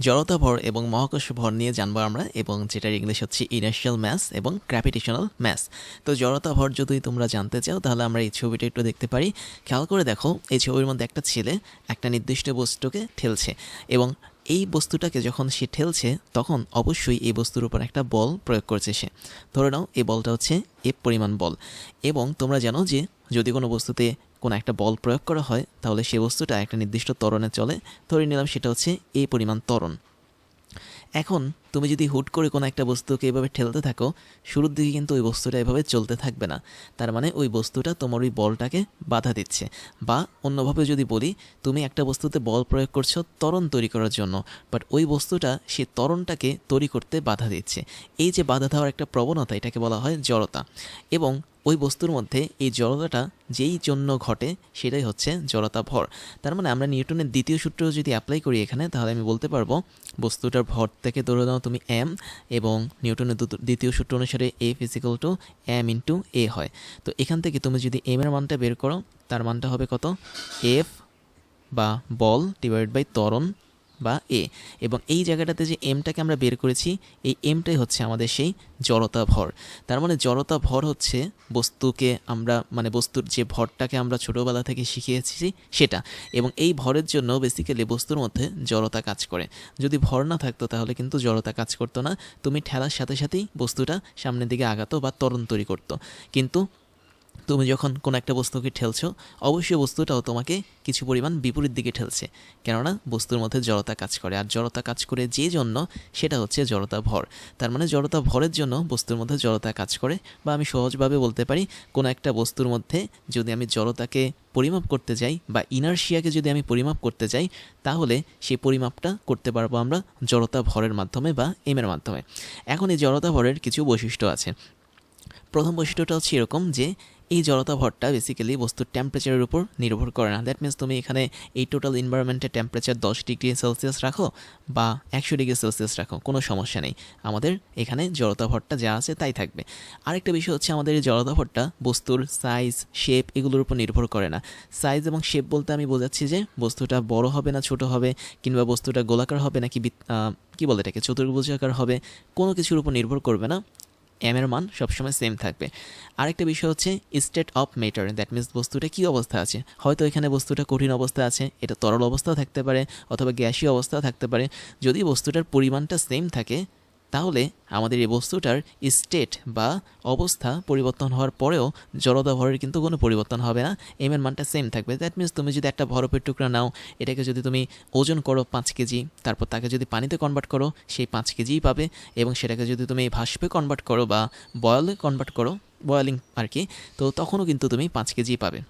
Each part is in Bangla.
জড়তা ভর এবং মহাকর্ষ ভর নিয়ে জানব আমরা, এবং যেটার ইংলিশ হচ্ছে ইনার্শিয়াল ম্যাস এবং গ্র্যাভিটেশনাল ম্যাস তো জড়তা ভর যদি তোমরা জানতে চাও, তাহলে আমরা এই ছবিটা একটু দেখতে পারি। খেয়াল করে দেখো, এই ছবির মধ্যে একটা ছেলে একটা নির্দিষ্ট বস্তুকে ঠেলছে, এবং এই বস্তুটাকে যখন সে ঠেলছে, তখন অবশ্যই এই বস্তুর উপর একটা বল প্রয়োগ করছে সে। ধরে নাও, এই বলটা হচ্ছে এ পরিমাণ বল। এবং তোমরা জানো যে যদি কোনো বস্তুতে কোনো একটা বল প্রয়োগ করা হয়, তাহলে সে বস্তুটা একটা নির্দিষ্ট ত্বরণে চলে। ধরে নিলাম সেটা হচ্ছে এই পরিমাণ ত্বরণ। এখন তুমি যদি হুট করে কোনো একটা বস্তুকে এভাবে ঠেলতে থাকো, শুরুর দিকে কিন্তু ওই বস্তুটা এভাবে চলতে থাকবে না। তার মানে ওই বস্তুটা তোমার ওই বলটাকে বাধা দিচ্ছে। বা অন্যভাবে যদি বলি, তুমি একটা বস্তুতে বল প্রয়োগ করছ তরণ তৈরি করার জন্য বাট ওই বস্তুটা সে তরণটাকে তৈরি করতে বাধা দিচ্ছে। এই যে বাধা দেওয়ার একটা প্রবণতা, এটাকে বলা হয় জড়তা। এবং ওই বস্তুর মধ্যে এই জড়তাটা যেই জন্য ঘটে সেটাই হচ্ছে জড়তা ভর। তার মানে আমরা নিউটনের দ্বিতীয় সূত্র যদি অ্যাপ্লাই করি এখানে, তাহলে আমি বলতে পারব বস্তুটার ভর থেকে ধরে দাও তুমি এম এবং নিউটনের দ্বিতীয় সূত্র অনুসারে F equal to M into A হয়। তো এখান থেকে তুমি যদি এম এর মানটা বের করো, তার মানটা হবে কত? এফ বা বল ডিভাইড বাই ত্বরণ বা এ এবং এই জায়গাটাতে যে এমটাকে আমরা বের করেছি, এই এমটাই হচ্ছে আমাদের সেই জড়তা ভর তার মানে জড়তা ভর হচ্ছে বস্তুকে আমরা মানে বস্তুর যে ভরটাকে আমরা ছোটোবেলা থেকে শিখিয়েছি সেটা। এবং এই ভরের জন্য বেসিক্যালি বস্তুর মধ্যে জড়তা কাজ করে। যদি ভর না থাকতো তাহলে কিন্তু জড়তা কাজ করতো না। তুমি ঠেলার সাথে সাথেই বস্তুটা সামনের দিকে আগাতো বা ত্বরণ তৈরি করতো। কিন্তু তুমি যখন কোনো একটা বস্তুকে ঠেলছো, অবশ্যই বস্তুটাও তোমাকে কিছু পরিমাণ বিপরীত দিকে ঠেলছে। কেননা, বস্তুর মধ্যে জড়তা কাজ করে, আর জড়তা কাজ করে যে জন্য, সেটা হচ্ছে জড়তা ভর। তার মানে জড়তা ভরের জন্য বস্তুর মধ্যে জড়তা কাজ করে, বা আমি সহজভাবে বলতে পারি, কোনো একটা বস্তুর মধ্যে যদি আমি জড়তাকে পরিমাপ করতে যাই, বা ইনার্শিয়াকে যদি আমি পরিমাপ করতে যাই, তাহলে সেই পরিমাপটা করতে পারব আমরা জড়তা ভরের মাধ্যমে বা এমের মাধ্যমে। এখন এই জড়তা ভরের কিছু বৈশিষ্ট্য আছে। প্রথম বৈশিষ্ট্যটা হচ্ছে এরকম যে এই জড়তা ভরটা বেসিক্যালি বস্তুর টেম্পারেচারের উপর নির্ভর করে না। দ্যাট মিন্স তুমি এখানে এই টোটাল এনভায়রনমেন্টের টেম্পারেচার দশ ডিগ্রি সেলসিয়াস রাখো বা একশো ডিগ্রি সেলসিয়াস রাখো, কোনো সমস্যা নেই। আমাদের এখানে জড়তা ভরটা যা আছে তাই থাকবে। আরেকটা বিষয় হচ্ছে আমাদের এই জড়তা ভরটা বস্তুর সাইজ শেপ এগুলোর উপর নির্ভর করে না। সাইজ এবং শেপ বলতে আমি বোঝাচ্ছি যে বস্তুটা বড় হবে না, ছোট হবে, কিংবা বস্তুটা গোলাকার হবে নাকি কি বলে এটাকে? চতুর্ভুজাকার হবে, কোনো কিছুর উপর নির্ভর করবে না। এম এর মান সবসময় সেম থাকবে। আরেকটা বিষয় হচ্ছে state of matter that means বস্তুটা কী অবস্থা আছে? হয়তো এখানে বস্তুটা কঠিন অবস্থা আছে, এটা তরল অবস্থাও থাকতে পারে, অথবা গ্যাসীয় অবস্থাও থাকতে পারে। যদি বস্তুটার পরিমাণটা সেম থাকে তাহলে আমাদের এই বস্তুটার স্টেট বা অবস্থা পরিবর্তন হওয়ার পরেও জড়তা ভরের কিন্তু কোনো পরিবর্তন হবে না। এম এর মানটা সেম থাকবে। দ্যাট মিন্স তুমি যদি একটা বরফের টুকরা নাও, এটাকে যদি তুমি ওজন করো পাঁচ কেজি, তারপর তাকে যদি পানিতে কনভার্ট করো, সেই পাঁচ কেজিই পাবে। এবং সেটাকে যদি তুমি ভাস্পে কনভার্ট করো বা বয়লে কনভার্ট করো বয়েলিং আর কি, তো তখনও কিন্তু তুমি পাঁচ কেজি পাবে।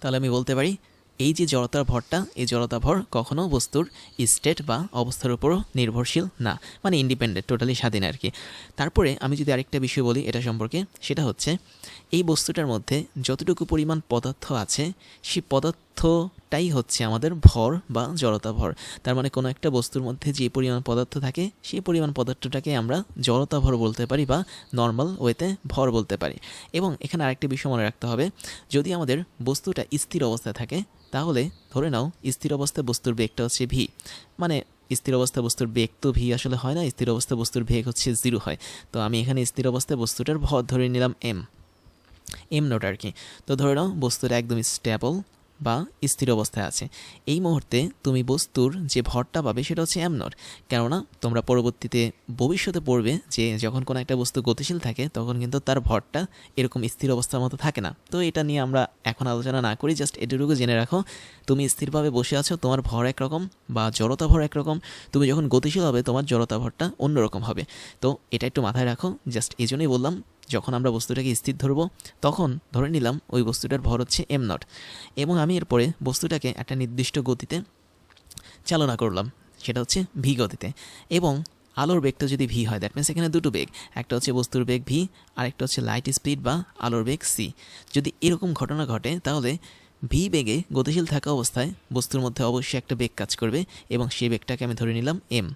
তাহলে আমি বলতে পারি এই যে জড়তার ভরটা, এই জড়তা ভর কখনও বস্তুর স্টেট বা অবস্থার উপরও নির্ভরশীল না মানে ইন্ডিপেন্ডেন্ট টোটালি স্বাধীন আর কি। তারপরে আমি যদি আরেকটা বিষয় বলি এটা সম্পর্কে, সেটা হচ্ছে এই বস্তুটার মধ্যে যতটুকু পরিমাণ পদার্থ আছে, সেই পদার্থটাই হচ্ছে আমাদের ভর বা জড়তা ভর তার মানে কোনো একটা বস্তুর মধ্যে যে পরিমাণ পদার্থ থাকে, সেই পরিমাণ পদার্থটাকে আমরা জড়তা ভর বলতে পারি বা নর্মাল ওয়েতে ভর বলতে পারি। এবং এখানে আরেকটা বিষয় মনে রাখতে হবে, যদি আমাদের বস্তুটা স্থির অবস্থায় থাকে, তাহলে ধরে নাও স্থির অবস্থায় বস্তুর বেগটা হচ্ছে ভি মানে স্থির অবস্থায় বস্তুর বেগ তো ভি আসলে হয় না, স্থির অবস্থায় বস্তুর বেগ হচ্ছে জিরো হয়। তো আমি এখানে স্থির অবস্থায় বস্তুটার ভর ধরে নিলাম এম এম নোট আর কি তো ধরে নাও বস্তুটা একদম স্টেবল বা স্থির অবস্থায় আছে। এই মুহূর্তে তুমি বস্তুর যে ভরটা পাবে সেটা হচ্ছে নট কেননা তোমরা পরবর্তীতে ভবিষ্যতে পড়বে যে যখন কোনো একটা বস্তু গতিশীল থাকে, তখন কিন্তু তার ভরটা এরকম স্থির অবস্থার মতো থাকে না। তো এটা নিয়ে আমরা এখন আলোচনা না করি জাস্ট এটুকু জেনে রাখো। তুমি স্থিরভাবে বসে আছো, তোমার ভর একরকম বা জড়তা ভর একরকম। তুমি যখন গতিশীল হবে, তোমার জড়তা ভরটা অন্যরকম হবে। তো এটা একটু মাথায় রাখো জাস্ট এই জন্যই বললাম যখন আমরা বস্তুটাকে স্থির ধরবো, তখন ধরে নিলাম ওই বস্তুটার ভর হচ্ছে এম নট এবং আমি এরপরে বস্তুটাকে একটা নির্দিষ্ট গতিতে চালনা করলাম, সেটা হচ্ছে ভি গতিতে। এবং আলোর বেগটা যদি ভি হয় দ্যাট মিনস এখানে দুটো বেগ, একটা হচ্ছে বস্তুর বেগ ভি আরেকটা হচ্ছে লাইট স্পিড বা আলোর বেগ সি যদি এরকম ঘটনা ঘটে, তাহলে ভি বেগে গতিশীল থাকা অবস্থায় বস্তুর মধ্যে অবশ্যই একটা বেগ কাজ করবে, এবং সেই বেগটাকে আমি ধরে নিলাম এম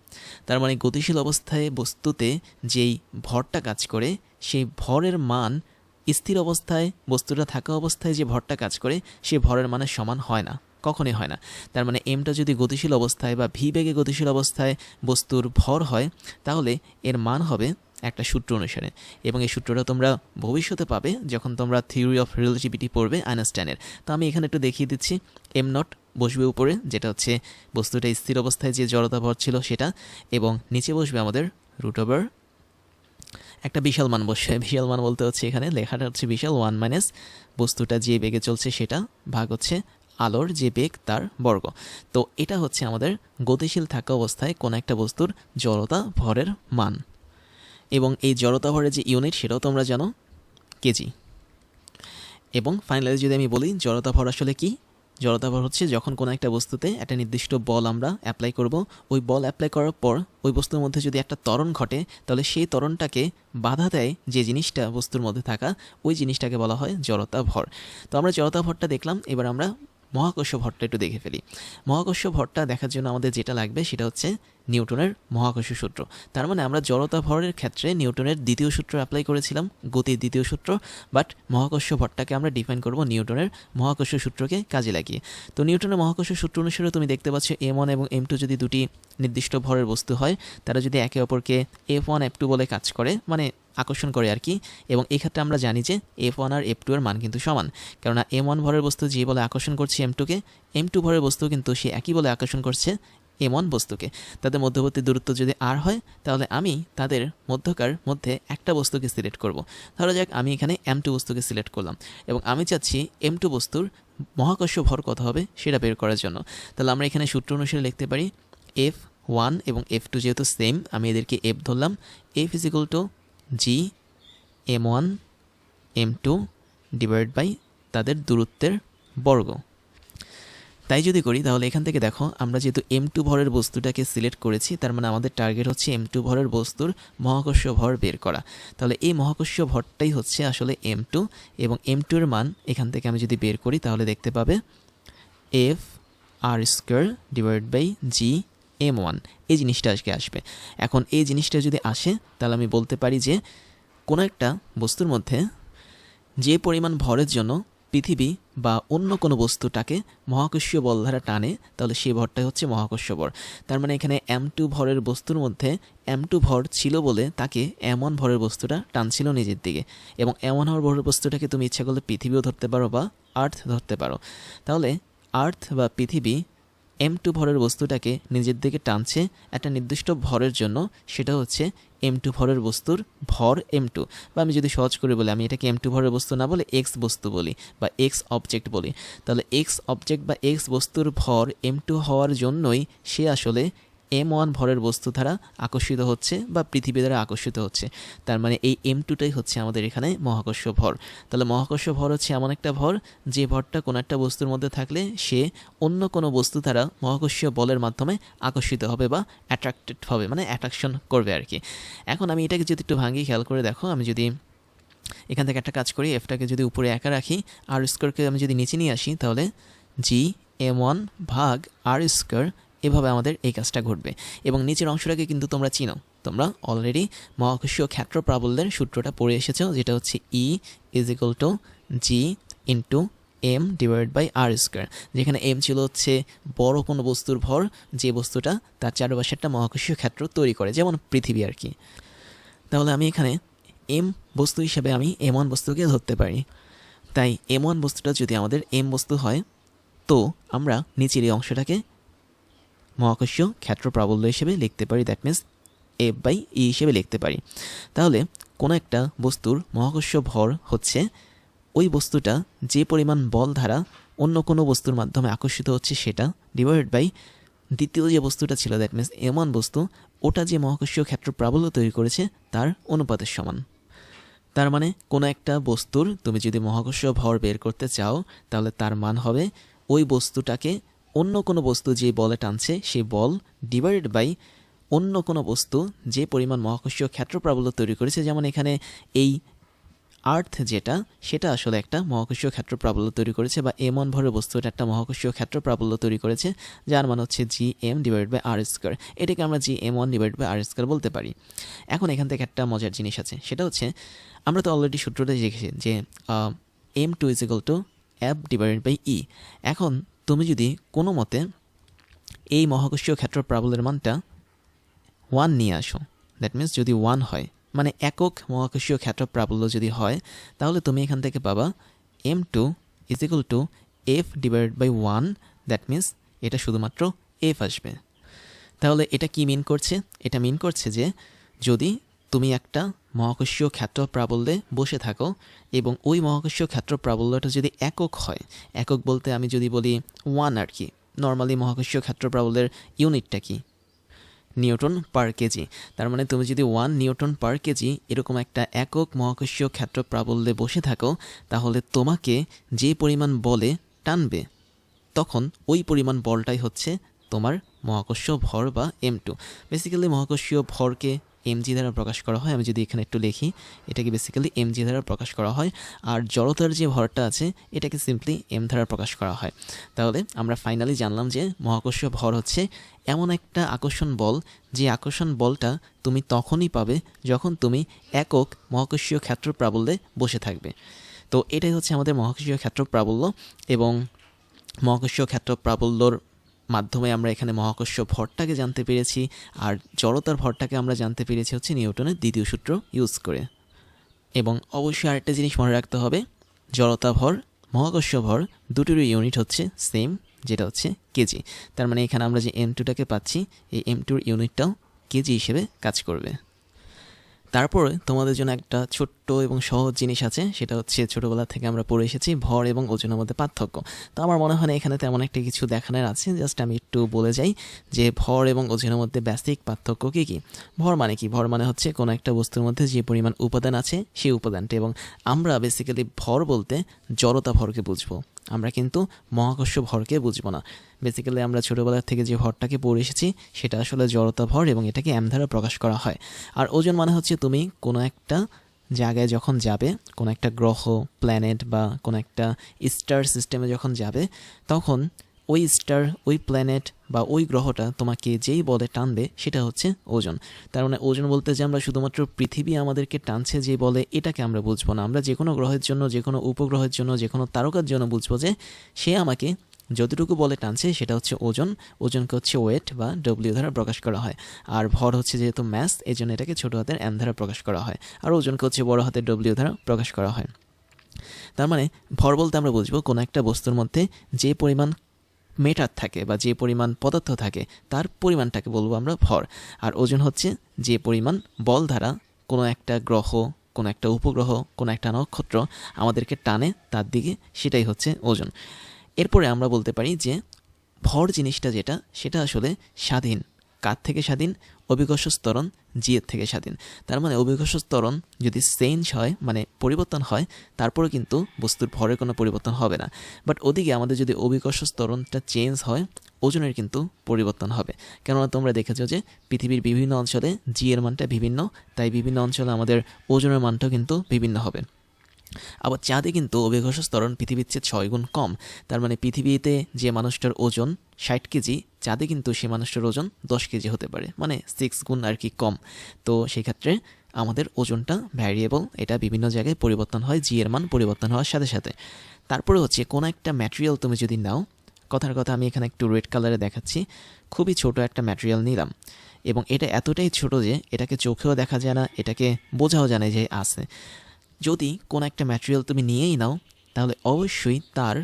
তার মানে গতিশীল অবস্থায় বস্তুতে যেই ভরটা কাজ করে সেই ভরের মান স্থির অবস্থায়, বস্তুটা থাকা অবস্থায় যে ভরটা কাজ করে সেই ভরের মানের সমান হয় না, কখনোই হয় না। তার মানে এমটা যদি গতিশীল অবস্থায় বা ভি বেগে গতিশীল অবস্থায় বস্তুর ভর হয়, তাহলে এর মান হবে একটা সূত্র অনুসারে। এবং এই সূত্রটা তোমরা ভবিষ্যতে পাবে যখন তোমরা থিওরি অফ রিলেটিভিটি পড়বে আইনস্টাইনের। তো আমি এখানে একটু দেখিয়ে দিচ্ছি এম নট বসবে উপরে, যেটা হচ্ছে বস্তুটা স্থির অবস্থায় যে জড়তা ভর ছিল সেটা, এবং নিচে বসবে আমাদের রুট ওভার একটা বিশাল মান বসবে বিশাল মান বলতে হচ্ছে এখানে, লেখাটা হচ্ছে বিশাল ওয়ান মাইনাস বস্তুটা যে বেগে চলছে সেটা ভাগ হচ্ছে আলোর যে বেগ তার বর্গ। তো এটা হচ্ছে আমাদের গতিশীল থাকা অবস্থায় কোনো একটা বস্তুর জড়তা ভরের মান। এবং এই জড়তা ভরের যে ইউনিট সেটাও তোমরা জানো, কেজি। এবং ফাইনালি যদি আমি বলি, জড়তা ভর আসলে কি? জড়তা বল হচ্ছে যখন কোনো একটা বস্তুতে একটা নির্দিষ্ট বল আমরা অ্যাপ্লাই করব, ওই বল অ্যাপ্লাই করার পর ওই বস্তুর মধ্যে যদি একটা ত্বরণ ঘটে, তাহলে সেই ত্বরণটাকে বাধা দেয় যে জিনিসটা বস্তুর মধ্যে থাকা, ওই জিনিসটাকে বলা হয় জড়তা ভর তো আমরা জড়তা ভরটা দেখলাম, এবার আমরা মহাকর্ষ ভরটা একটু দেখে ফেলি। মহাকর্ষ ভরটা দেখার জন্য আমাদের যেটা লাগবে সেটা হচ্ছে নিউটনের মহাকর্ষ সূত্র। তার মানে আমরা জড়তা ভরের ক্ষেত্রে নিউটনের দ্বিতীয় সূত্র অ্যাপ্লাই করেছিলাম, গতির দ্বিতীয় সূত্র বাট মহাকর্ষ ভরটাকে আমরা ডিফাইন করব নিউটনের মহাকর্ষ সূত্রকে কাজে লাগিয়ে। তো নিউটনের মহাকর্ষ সূত্র অনুসারে তুমি দেখতে পাচ্ছ এম ওয়ান এবং এম টু যদি দুটি নির্দিষ্ট ভরের বস্তু হয়, তারা যদি একে অপরকে এফ ওয়ান, এফ টু বলে কাজ করে মানে আকর্ষণ করে আর কি। এবং এক্ষেত্রে আমরা জানি যে এফ ওয়ান আর এফ টু এর মান কিন্তু সমান। কেননা এম ওয়ান ভরের বস্তু যে বলে আকর্ষণ করছে এম টুকে এম টু ভরের বস্তু কিন্তু সে একই বলে আকর্ষণ করছে এম ওয়ান বস্তুকে। তাদের মধ্যবর্তী দূরত্ব যদি আর হয়, তাহলে আমি তাদের মধ্যকার মধ্যে একটা বস্তুকে সিলেক্ট করব। ধরা যাক আমি এখানে এম টু বস্তুকে সিলেক্ট করলাম। এবং আমি চাচ্ছি এম টু বস্তুর মহাকর্ষ ভর কত হবে সেটা বের করার জন্য। তাহলে আমরা এখানে সূত্র অনুসারে লিখতে পারি এফ ওয়ান এবং এফ টু যেহেতু সেম আমি এদেরকে এফ ধরলাম। F equal to G M one M two divide by তাদের দূরত্বের বর্গ। তাই যদি করি, তাহলে এখান থেকে দেখো, আমরা যেহেতু এম টু ভরের বস্তুটাকে সিলেক্ট করেছি, তার মানে আমাদের টার্গেট হচ্ছে এম টু ভরের বস্তুর মহাকর্ষ ভর বের করা। তাহলে এই মহাকর্ষ ভরটাই হচ্ছে আসলে এম টু এবং এম টু এর মান এখান থেকে আমি যদি বের করি, তাহলে দেখতে পাবে F R square divide by G M one এই জিনিসটা আজকে আসবে। এখন এই জিনিসটা যদি আসে, তাহলে আমি বলতে পারি যে, কোনো একটা বস্তুর মধ্যে যে পরিমাণ ভরের জন্য পৃথিবী বা অন্য কোনো বস্তুটাকে মহাকর্ষীয় বল দ্বারা টানে, তাহলে সেই ভরটাই হচ্ছে মহাকর্ষ ভর। তার মানে এখানে এম টু ভরের বস্তুর মধ্যে এম টু ভর ছিল বলে তাকে এম ওয়ান ভরের বস্তুটা টানছিল নিজের দিকে। এবং এম ওয়ান ভরের বস্তুটাকে তুমি ইচ্ছা করলে পৃথিবীও ধরতে পারো বা আর্থ ধরতে পারো। তাহলে আর্থ বা পৃথিবী এম টু ভরের বস্তুটাকে নিজের দিকে টানছে একটা নির্দিষ্ট ভরের জন্য, সেটা হচ্ছে এম টু ভরের বস্তুর ভর এম টু বা আমি যদি সহজ করে বলি, আমি এটাকে এম টু ভরের বস্তু না বলে এক্স বস্তু বলি বা এক্স অবজেক্ট বলি। তাহলে এক্স অবজেক্ট বা এক্স বস্তুর ভর এম টু হওয়ার জন্যই সে আসলে এম ওয়ান ভরের বস্তু দ্বারা আকর্ষিত হচ্ছে বা পৃথিবী দ্বারা আকর্ষিত হচ্ছে। তার মানে এই এম টুটাই হচ্ছে আমাদের এখানে মহাকর্ষ ভর। তাহলে মহাকর্ষ ভর হচ্ছে এমন একটা ভর, যে ভরটা কোনো একটা বস্তুর মধ্যে থাকলে সে অন্য কোনো বস্তু দ্বারা মহাকর্ষীয় বলের মাধ্যমে আকর্ষিত হবে বা অ্যাট্রাক্টেড হবে মানে অ্যাট্রাকশন করবে আর কি। এখন আমি এটাকে যদি একটু ভাঙি খেয়াল করে দেখো, আমি যদি এখান থেকে একটা কাজ করি এফটাকে যদি উপরে একা রাখি আর স্কোয়ারকে আমি যদি নিচে নিয়ে আসি, তাহলে জি এম ওয়ান ভাগ আর স্কোয়ার এভাবে আমাদের এই কাজটা ঘটবে। এবং নিচের অংশটাকে কিন্তু তোমরা চিনো। তোমরা অলরেডি মহাকর্ষীয় ক্ষেত্র প্রাবল্যের সূত্রটা পড়ে এসেছ, যেটা হচ্ছে E is equal to G into M divide by R square যেখানে এম ছিল হচ্ছে বড় কোনো বস্তুর ভর, যে বস্তুটা তার চারপাশে একটা মহাকর্ষীয় ক্ষেত্র তৈরি করে, যেমন পৃথিবী আর কি। তাহলে আমি এখানে এম বস্তু হিসেবে আমি এম ওয়ান বস্তুকে ধরতে পারি। তাই এম ওয়ান বস্তুটা যদি আমাদের এম বস্তু হয়, তো আমরা নিচের এই অংশটাকে মহাকর্ষীয় ক্ষেত্র প্রাবল্য হিসেবে লিখতে পারি that means F by E হিসেবে লিখতে পারি। তাহলে কোনো একটা বস্তুর মহাকর্ষ ভর হচ্ছে, ওই বস্তুটা যে পরিমাণ বল দ্বারা অন্য কোনো বস্তুর মাধ্যমে আকর্ষিত হচ্ছে সেটা ডিভাইড বাই দ্বিতীয় যে বস্তুটা ছিল দ্যাট মিন্স এমন বস্তু, ওটা যে মহাকর্ষীয় ক্ষেত্র প্রাবল্য তৈরি করেছে, তার অনুপাতের সমান। তার মানে কোনো একটা বস্তুর, তুমি যদি মহাকর্ষ ভর বের করতে চাও, তাহলে তার মান হবে ওই বস্তুটাকে অন্য কোনো বস্তু যে বলে টানছে সেই বল ডিভাইডেড বাই অন্য কোনো বস্তু যে পরিমাণ মহাকর্ষীয় ক্ষেত্র প্রাবল্য তৈরি করেছে। যেমন এখানে এই আর্থ যেটা, সেটা আসলে একটা মহাকর্ষীয় ক্ষেত্র প্রাবল্য তৈরি করেছে বা এম ওয়ান ভরের বস্তু একটা মহাকর্ষীয় ক্ষেত্র প্রাবল্য তৈরি করেছে, যার মান হচ্ছে G M divide by R square এটাকে আমরা G M one divide by R square বলতে পারি। এখন এখান থেকে একটা মজার জিনিস আছে, সেটা হচ্ছে আমরা তো অলরেডি সূত্রটা দেখেছি যে M two is equal to F divided by E এখন তুমি যদি কোনো মতে এই মহাকর্ষীয় ক্ষেত্র প্রাবল্যের মানটা ওয়ান নিয়ে আসো দ্যাট মিন্স যদি ওয়ান হয় মানে একক মহাকর্ষীয় ক্ষেত্র প্রাবল্য যদি হয়, তাহলে তুমি এখান থেকে পাবা M two is equal to F divide by one that means এটা শুধুমাত্র এফ আসবে। তাহলে এটা কি মিন করছে? এটা মিন করছে যে যদি তুমি একটা মহাকর্ষীয় ক্ষেত্র প্রাবল্যে বসে থাকো এবং ওই মহাকর্ষীয় ক্ষেত্র প্রাবল্যটা যদি একক হয়, একক বলতে আমি যদি বলি ওয়ান আর কি নর্মালি মহাকর্ষীয় ক্ষেত্র প্রাবল্যের ইউনিটটা কি? Newton per KG. তার মানে তুমি যদি ওয়ান নিউটন পার কেজি এরকম একটা একক মহাকর্ষীয় ক্ষেত্র প্রাবল্যে বসে থাকো, তাহলে তোমাকে যে পরিমাণ বলে টানবে, তখন ওই পরিমাণ বলটাই হচ্ছে তোমার মহাকর্ষীয় ভর বা এম টু বেসিক্যালি মহাকর্ষীয় ভরকে এমজি দ্বারা প্রকাশ করা হয়। আমি যদি এখানে একটু লিখি, এটাকে বেসিক্যালি এমজি দ্বারা প্রকাশ করা হয়। আর জড়তার যে ভরটা আছে, এটাকে সিম্পলি এম দ্বারা প্রকাশ করা হয়। তাহলে আমরা ফাইনালি জানলাম যে মহাকর্ষীয় ভর হচ্ছে এমন একটা আকর্ষণ বল, যে আকর্ষণ বলটা তুমি তখনই পাবে যখন তুমি একক মহাকর্ষীয় ক্ষেত্র প্রাবল্যে বসে থাকবে। তো এটাই হচ্ছে আমাদের মহাকর্ষীয় ক্ষেত্র প্রাবল্য এবং মহাকর্ষীয় ক্ষেত্র প্রাবল্যর মাধ্যমে আমরা এখানে মহাকর্ষ ভরটাকে জানতে পেরেছি, আর জড়তার ভরটাকে আমরা জানতে পেরেছি হচ্ছে নিউটনের দ্বিতীয় সূত্র ইউজ করে। এবং অবশ্যই আরেকটা জিনিস মনে রাখতে হবে, জড়তা ভর, মহাকর্ষ ভর দুটোরই ইউনিট হচ্ছে সেম যেটা হচ্ছে কেজি তার মানে এখানে আমরা যে এম টুটাকে পাচ্ছি, এই এম টুর ইউনিটটাও কেজি হিসেবে কাজ করবে। তারপরে তোমাদের জন্য একটা ছোট্ট এবং সহজ জিনিস আছে, সেটা হচ্ছে ছোটোবেলা থেকে আমরা পড়ে এসেছি ভর এবং ওজনের মধ্যে পার্থক্য। তো আমার মনে হয় না এখানে তেমন একটা কিছু দেখানোর আছে, জাস্ট আমি একটু বলে যাই যে ভর এবং ওজনের মধ্যে বেসিক পার্থক্য কী কী। ভর মানে কি? ভর মানে হচ্ছে কোনো একটা বস্তুর মধ্যে যে পরিমাণ উপাদান আছে, সেই উপাদানটা এবং আমরা বেসিক্যালি ভর বলতে জড়তা ভরকে বুঝব। আমরা কিন্তু মহাকর্ষ ভরকে বুঝব না। বেসিক্যালি আমরা ছোটোবেলা থেকে যে ভরটাকে পড়ে এসেছি, সেটা আসলে জড়তা ভর এবং এটাকে এম দ্বারা প্রকাশ করা হয়। আর ওজন মানে হচ্ছে তুমি কোনো একটা জায়গায় যখন যাবে, কোনো একটা গ্রহ প্ল্যানেট বা কোনো একটা স্টার সিস্টেমে যখন যাবে, তখন ওই স্টার, ওই প্ল্যানেট বা ওই গ্রহটা তোমাকে যেই বলে টানবে, সেটা হচ্ছে ওজন। তার মানে ওজন বলতে যে আমরা শুধুমাত্র পৃথিবী আমাদেরকে টানছে যে বলে, এটাকে আমরা বুঝব না। আমরা যে কোনো গ্রহের জন্য যে কোনো উপগ্রহের জন্য যে কোনো তারকার জন্য বুঝব যে সে আমাকে যতটুকু বলে টানছে, সেটা হচ্ছে ওজন। ওজনকে হচ্ছে ওয়েট বা ডব্লিউ দ্বারা প্রকাশ করা হয়। আর ভর হচ্ছে যেহেতু ম্যাস এই জন্য এটাকে ছোটো হাতের এম দ্বারা প্রকাশ করা হয়। আর ওজনকে হচ্ছে বড় হাতের ডব্লিউ দ্বারা প্রকাশ করা হয়। তার মানে ভর বলতে আমরা বুঝব কোনো একটা বস্তুর মধ্যে যে পরিমাণ মেটার থাকে বা যে পরিমাণ পদার্থ থাকে, তার পরিমাণটাকে বলব আমরা ভর। আর ওজন হচ্ছে যে পরিমাণ বল দ্বারা কোনো একটা গ্রহ, কোনো একটা উপগ্রহ, কোনো একটা নক্ষত্র আমাদেরকে টানে তার দিকে, সেটাই হচ্ছে ওজন। এরপরে আমরা বলতে পারি যে ভর জিনিসটা যেটা, সেটা আসলে স্বাধীন। কার থেকে স্বাধীন? অভিকর্ষ স্তরণ জিয়ের থেকে স্বাধীন। তার মানে অভিকর্ষ স্তরণ যদি চেঞ্জ হয় মানে পরিবর্তন হয় তারপরে কিন্তু বস্তুর ভরের কোনো পরিবর্তন হবে না। বাট ওদিকে আমাদের যদি অভিকর্ষ স্তরণটা চেঞ্জ হয়, ওজনের কিন্তু পরিবর্তন হবে। কেননা তোমরা দেখেছ যে পৃথিবীর বিভিন্ন অঞ্চলে জি এর মানটা বিভিন্ন, তাই বিভিন্ন অঞ্চলে আমাদের ওজনের মানটাও কিন্তু বিভিন্ন হবে। আবার চাঁদে কিন্তু অভিঘর্ষ স্তরণ পৃথিবীর চেয়ে ছয় গুণ কম। তার মানে পৃথিবীতে যে মানুষটার ওজন ষাট কেজি, চাঁদে কিন্তু সে মানুষটার ওজন দশ কেজি হতে পারে মানে সিক্স গুণ আর কি কম। তো সেই ক্ষেত্রে আমাদের ওজনটা ভ্যারিয়েবল এটা বিভিন্ন জায়গায় পরিবর্তন হয় জি এর মান পরিবর্তন হওয়ার সাথে সাথে। তারপরে হচ্ছে কোনো একটা ম্যাটেরিয়াল তুমি যদি নাও, কথার কথা আমি এখানে একটু রেড কালারে দেখাচ্ছি, খুবই ছোট একটা ম্যাটেরিয়াল নিলাম। এবং এটা এতটাই ছোট যে এটাকে চোখেও দেখা যায় না, এটাকে বোঝাও জানে যে আছে। যদি কোনো একটা ম্যাটেরিয়াল তুমি নিয়েই নাও, তাহলে অবশ্যই তার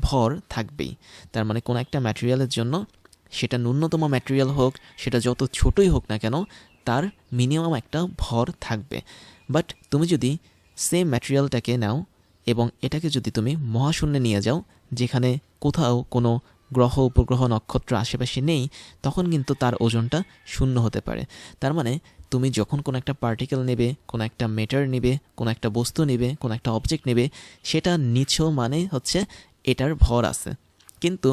ভর থাকবেই। তার মানে কোনো একটা ম্যাটেরিয়ালের জন্য সেটা ন্যূনতম ম্যাটেরিয়াল হোক, সেটা যত ছোটই হোক না কেন, তার মিনিমাম একটা ভর থাকবে। বাট তুমি যদি সেম ম্যাটেরিয়ালটাকে নাও এবং এটাকে যদি তুমি মহাশূন্যে নিয়ে যাও, যেখানে কোথাও কোনো গ্রহ, উপগ্রহ, নক্ষত্র আশেপাশে নেই, তখন কিন্তু তার ওজনটা শূন্য হতে পারে। তার মানে তুমি যখন কোনো একটা পার্টিকেল নেবে, কোনো একটা মেটার নেবে, কোনো একটা বস্তু নেবে, কোনো একটা অবজেক্ট নেবে, সেটা নিচ্ছ মানে হচ্ছে এটার ভর আছে। কিন্তু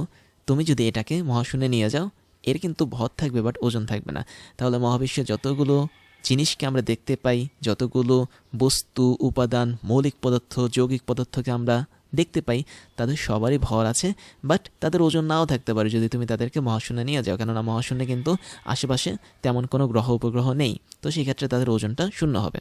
তুমি যদি এটাকে মহাশূন্যে নিয়ে যাও, এর কিন্তু ভর থাকবে বাট ওজন থাকবে না। তাহলে মহাবিশ্বে যতগুলো জিনিসকে আমরা দেখতে পাই, যতগুলো বস্তু, উপাদান, মৌলিক পদার্থ, যৌগিক পদার্থকে আমরা দেখতে পাই, তাদের সবারই ভর আছে বাট তাদের ওজন নাও থাকতে পারে যদি তুমি তাদেরকে মহাশূন্যে নিয়ে যাও। কেননা মহাশূন্যে কিন্তু আশেপাশে তেমন কোনো গ্রহ, উপগ্রহ নেই। তো সেই ক্ষেত্রে তাদের ওজনটা শূন্য হবে।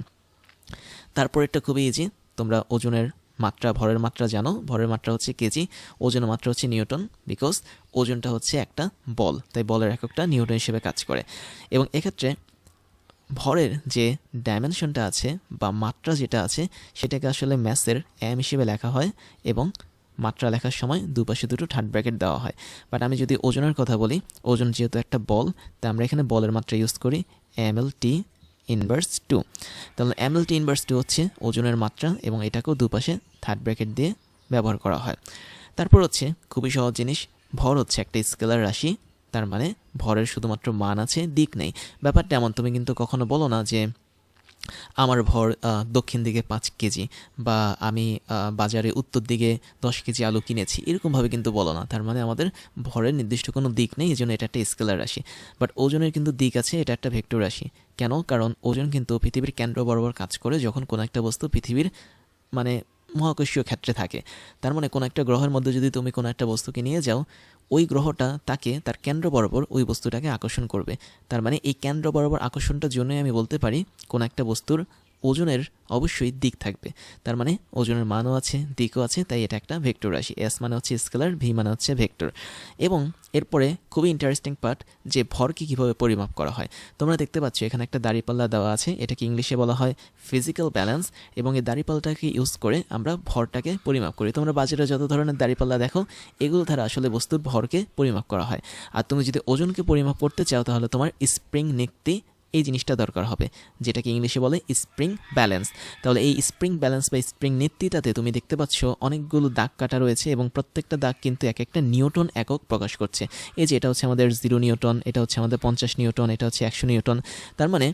তারপর একটা খুবই ইজি তোমরা ওজনের মাত্রা, ভরের মাত্রা জানো। ভরের মাত্রা হচ্ছে কেজি ওজনের মাত্রা হচ্ছে নিউটন বিকজ ওজনটা হচ্ছে একটা বল। তাই বলের এককটা নিউটন হিসেবে কাজ করে। এবং এক্ষেত্রে ভরের যে ডাইমেনশনটা আছে বা মাত্রা যেটা আছে, সেটাকে আসলে ম্যাথসের এম হিসেবে লেখা হয় এবং মাত্রা লেখার সময় দুপাশে দুটো থার্ড ব্র্যাকেট দেওয়া হয়। বাট আমি যদি ওজনের কথা বলি, ওজন যেহেতু একটা বল তাই আমরা এখানে বলের মাত্রা ইউজ করি M L T inverse two তাহলে M L T inverse two হচ্ছে ওজনের মাত্রা এবং এটাকেও দুপাশে থার্ড ব্র্যাকেট দিয়ে ব্যবহার করা হয়। তারপর হচ্ছে, খুবই সহজ জিনিস, ভর হচ্ছে একটা স্কেলার রাশি তার মানে ভরের শুধুমাত্র মান আছে, দিক নেই। ব্যাপারটা এমন, তুমি কিন্তু কখনো বলো না যে আমার ভর দক্ষিণ দিকে পাঁচ কেজি বা আমি বাজারে উত্তর দিকে দশ কেজি আলু কিনেছি, এরকমভাবে কিন্তু বলো না। তার মানে আমাদের ভরের নির্দিষ্ট কোনো দিক নেই এই জন্য এটা একটা স্কেলার রাশি। বাট ওজনের কিন্তু দিক আছে, এটা একটা ভেক্টর রাশি। কেন? কারণ ওজন কিন্তু পৃথিবীর কেন্দ্র বরাবর কাজ করে, যখন কোনো একটা বস্তু পৃথিবীর মানে মহাকর্ষীয় ক্ষেত্রে থাকে। তার মানে কোনো একটা গ্রহের মধ্যে যদি তুমি কোনো একটা বস্তুকে নিয়ে যাও, ওই গ্রহটা তাকে, তার কেন্দ্র বরাবর ওই বস্তুটাকে আকর্ষণ করবে। তার মানে এই কেন্দ্র বরাবর আকর্ষণটার জন্যই আমি বলতে পারি, কোনো একটা বস্তুর ওজনের অবশ্যই দিক থাকবে। তার মানে ওজনের মানও আছে, দিকও আছে, তাই এটা একটা ভেক্টর রাশি। এস মানে হচ্ছে স্কেলার, ভি মানে হচ্ছে ভেক্টর। এবং এরপরে খুবই ইন্টারেস্টিং পার্ট যে ভরকে কীভাবে পরিমাপ করা হয়। তোমরা দেখতে পাচ্ছ, এখানে একটা দাড়িপাল্লা দেওয়া আছে, এটাকে ইংলিশে বলা হয় ফিজিক্যাল ব্যালেন্স এবং এই দাড়িপাল্লাটাকে ইউজ করে আমরা ভরটাকে পরিমাপ করি। তোমরা বাজারে যত ধরনের দাড়িপাল্লা দেখো, এগুলো দ্বারা আসলে বস্তুর ভরকে পরিমাপ করা হয়। আর তুমি যদি ওজনকে পরিমাপ করতে চাও, তাহলে তোমার স্প্রিং নিক্তি এই জিনিসটা দরকার হবে, যেটাকে ইংলিশে বলে স্প্রিং ব্যালেন্স তাহলে এই স্প্রিং ব্যালেন্স বা স্প্রিং নীতিটাতে তুমি দেখতে পাচ্ছ অনেকগুলো দাগ কাটা রয়েছে এবং প্রত্যেকটা দাগ কিন্তু এক একটা নিউটন একক প্রকাশ করছে। এই যে এটা হচ্ছে আমাদের জিরো নিউটন, এটা হচ্ছে আমাদের পঞ্চাশ নিউটন, এটা হচ্ছে একশো নিউটন। তার মানে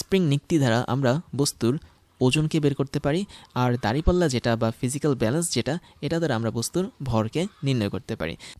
স্প্রিং নিক্তি দ্বারা আমরা বস্তুর ওজনকে বের করতে পারি, আর দাঁড়িপাল্লা যেটা বা ফিজিক্যাল ব্যালেন্স যেটা, এটা দ্বারা আমরা বস্তুর ভরকে নির্ণয় করতে পারি।